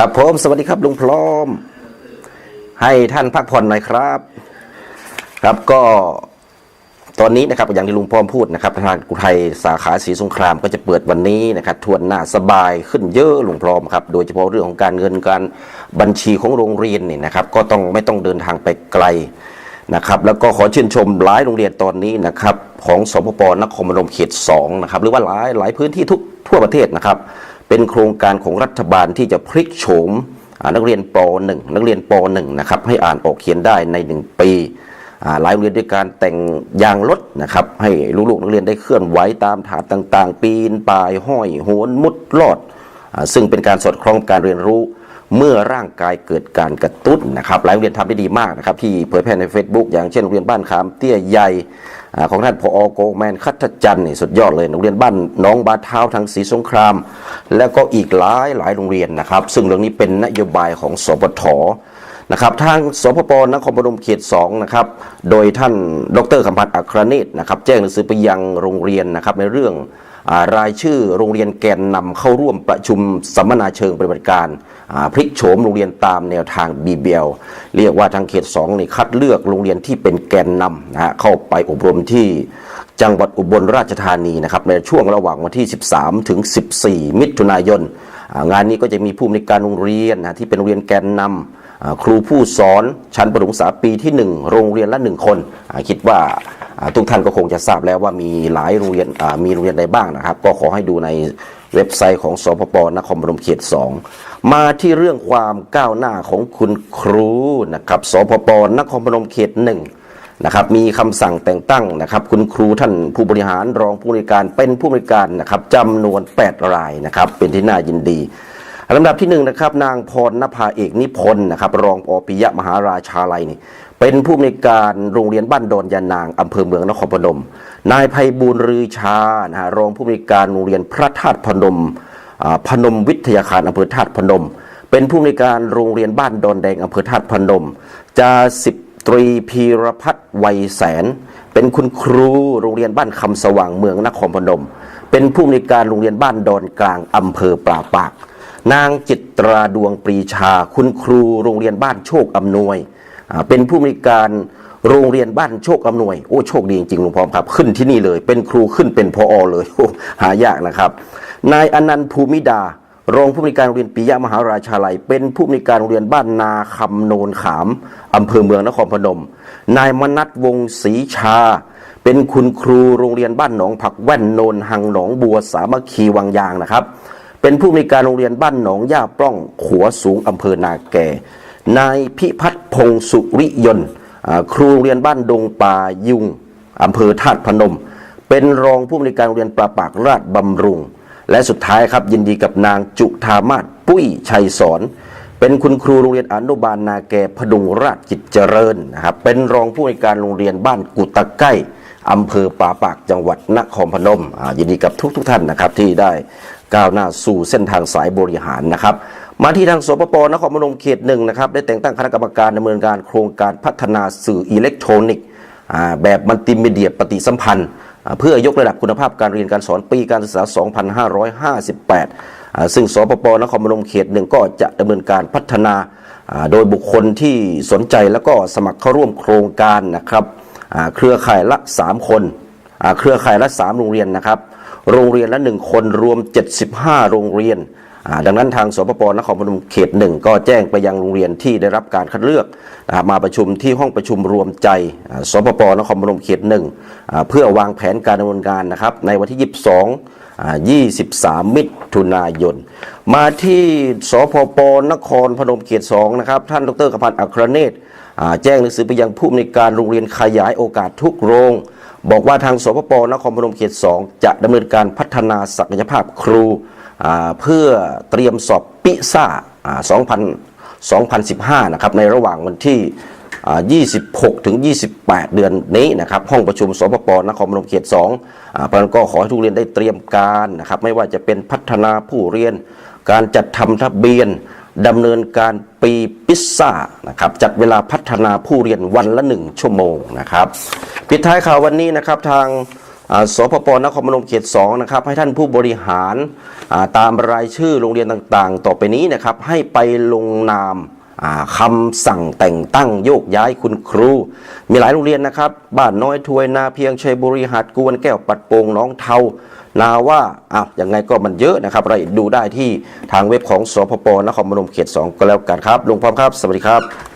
ครับผมสวัสดีครับลุงพร้อม ให้ท่านพักผ่อนหน่อยครับ ครับก็ตอนนี้นะครับอย่างที่ลุงพร้อมพูดนะครับทางกุไทยสาขาศรีสงครามก็จะเปิดวันนี้นะครับทวนหน้าสบายขึ้นเยอะลุงพร้อมครับโดยเฉพาะเรื่องของการเงินการบัญชีของโรงเรียนเนี่ยนะครับ ก็ต้องไม่ต้องเดินทางไปไกลนะครับ แล้วก็ขอชื่นชมหลายโรงเรียนตอนนี้นะครับของสปปนครพนมเขต2นะครับหรือว่าหลายหลายพื้นที่ทุกทั่วประเทศนะครับ เป็นโครงการของรัฐบาลที่จะพลิกโฉมนักเรียนป .1 นักเรียนป .1 นะครับให้อ่านออกเขียนได้ใน 1 ปีอ่าหลายโรงเรียนด้วยการแต่งยางรถนะครับ ให้ลูกๆนักเรียนได้เคลื่อนไหวตามฐานต่างๆ ปีนป่ายห้อยโหนมุดลอดอซึ่งเป็นการสอดคล้องการเรียนรู้เมื่อร่างกายเกิดการกระตุ้นนะครับหลายโรงเรียนทำได้ดีมากนะครับที่เผยแพร่ใน Facebook อย่างเช่นโรงเรียนบ้านขามเตี้ยใหญ่ ของท่านพอโกแมนคัตจันนี่สุดยอดเลยโรงเรียนบ้านน้องบาเท้าทางศรีสงคราม แล้วก็อีกหลายหลายโรงเรียนนะครับ ซึ่งเรื่องนี้เป็นนโยบายของสปทนะครับทางสพปนครพนมเขต2นะครับโดยท่านดรคำพันธ์อัครเนตนะครับแจ้งหนังสือไปยังโรงเรียนนะครับในเรื่อง รายชื่อโรงเรียนแกนนำเข้าร่วมประชุมสัมมนาเชิงปฏิบัติการพลิกโฉมโรงเรียนตามแนวทาง BBL เรียกว่าทางเขต2นี่คัดเลือกโรงเรียนที่เป็นแกนนำนะฮะเข้าไปอบรมที่จังหวัดอุบลราชธานีนะครับในช่วงระหว่างวันที่ 13 ถึง 14 มิถุนายน งานนี้ก็จะมีผู้อำนวยการโรงเรียนนะที่เป็นโรงเรียนแกนนำอ่าครูผู้สอนชั้นประถมศึกษาปีที่ 1 โรงเรียนละ 1 คนอ่าคิดว่า ทุกท่านก็คงจะทราบแล้วว่ามีหลายโรงเรียนมีโรงเรียนใดบ้างนะครับ ก็ขอให้ดูในเว็บไซต์ของสพปนครพนมเขต 2 มาที่เรื่องความก้าวหน้าของคุณครูนะครับสพปนครพนมเขตหนึ่งนะครับมีคำสั่งแต่งตั้งนะครับ คุณครูท่านผู้บริหารรองผู้บริการเป็นผู้บริการนะครับจำนวน 8 รายนะครับเป็นที่น่ายินดีลำดับที่หนึ่งนะครับนางพรณภาเอกนิพนธ์นะครับรองอปิยะมหาราชาลัยนี่ เป็นผู้อำนวยการโรงเรียนบ้านดอนยานางอำเภอเมืองนครพนม นายไพบูลย์รือชานะฮะรองผู้อำนวยการโรงเรียนพระธาตุพนมอ่าพนมวิทยาคารอำเภอธาตุพนม เป็นผู้อำนวยการโรงเรียนบ้านดอนแดงอำเภอธาตุพนมจาสิบตรีพีรพัฒน์วัยแสน เป็นคุณครูโรงเรียนบ้านคำสว่างเมืองนครพนม เป็นผู้อำนวยการโรงเรียนบ้านดอนกลางอำเภอปราปาก นางจิตราดวงปรีชา คุณครูโรงเรียนบ้านโชคอำนวย เป็นผู้มีการโรงเรียนบ้านโชคอำนวย โอ้โชคดีจริงๆลุงพร้อมครับ ขึ้นที่นี่เลย เป็นครูขึ้นเป็นพออเลยโอ้หายากนะครับ นายอนันต์ภูมิดารองผู้มีการโรงเรียนปิยะมหาราชาลัย เป็นผู้มีการโรงเรียนบ้านนาคำโนนขามอำเภอเมืองนครพนม นายมนัทวงศรีชา เป็นคุณครูโรงเรียนบ้านหนองผักแว่นโนนหังหนองบัวสามัคคีวังยางนะครับ เป็นผู้มีการโรงเรียนบ้านหนองย่าปล้องขัวสูงอำเภอนาแก่ นายพิพัฒน์พงศ์สุริยนต์ครูเรียนบ้านดงป่ายุงอำเภอธาตุพนม เป็นรองผู้มีการโรงเรียนปราปากราชบำรุง และสุดท้ายครับยินดีกับนางจุธามาศปุ้ยชัยสอน เป็นคุณครูโรงเรียนอนุบาลนาแกพดุงราชกิจเจริญนะครับเป็นรองผู้ในวยการโรงเรียนบ้านกุตะไก้อำเภอป่าปากจังหวัดนครพนมยินดีกับทุกทุกท่านนะครับที่ได้ก้าวหน้าสู่เส้นทางสายบริหารนะครับ มาที่ทางสปปนครพนมเขตหนึ่งนะครับได้แต่งตั้งคณะกรรมการดำเนินการโครงการพัฒนาสื่ออิเล็กทรอนิกส์แบบมัลติมีเดียปฏิสัมพันธ์ เพื่อยกระดับคุณภาพการเรียนการสอนปีการศึกษา 2558 ซึ่งสปปนครพนมเขตหนึ่งก็จะดำเนินการพัฒนาโดยบุคคลที่สนใจแล้วก็สมัครเข้าร่วมโครงการนะครับเครือข่ายละ 3 คน เครือข่ายละ 3 โรงเรียนนะครับ โรงเรียนละ 1 คนรวม 75 โรงเรียน ดังนั้นทางสปปนครพนมเขตหนึ่งก็แจ้งไปยังโรงเรียนที่ได้รับการคัดเลือกมาประชุมที่ห้องประชุมรวมใจสปปนครพนมเขตหนึ่งเพื่อวางแผนการดำเนินการนะครับในวันที่ 22อ่า23 มิถุนายน มาที่สพปนครพนมเขต2นะครับท่านดรกพันธ์อัครเนตรแจ้งหนังสือไปยังผู้อำนวยการโรงเรียนขยายโอกาสทุกโรง บอกว่าทางสปปนครพนมเขต 2 จะดำเนินการพัฒนาศักยภาพครูเพื่อเตรียมสอบปิซ่าอ่า2000 2015 นะครับในระหว่างวันที่ 26 ถึง 28 เดือนนี้นะครับห้องประชุมสปปนครพนมเขต2เพราะนั้นก็ขอให้ทุกเรียนได้เตรียมการนะครับไม่ว่าจะเป็นพัฒนาผู้เรียน การจัดทำทะเบียน ดำเนินการปีพิซซ่านะครับจัดเวลาพัฒนาผู้เรียนวันละหนึ่งชั่วโมงนะครับปิดท้ายข่าววันนี้นะครับทางสพปนครพนมเขต2นะครับให้ท่านผู้บริหารตามรายชื่อโรงเรียนต่างๆ ต่อไปนี้นะครับให้ไปลงนาม คำสั่งแต่งตั้งโยกย้ายคุณครู มีหลายโรงเรียนนะครับ บ้านน้อยทวยนาเพียงชัยบุรีหัดกวนแก้วปัดโปงน้องเทานาว่าอ้าวยังไงก็มันเยอะนะครับเราดูได้ที่ทางเว็บของสพปนครพนมเขต 2 ก็แล้วกันครับลุงพร้อมครับ สวัสดีครับ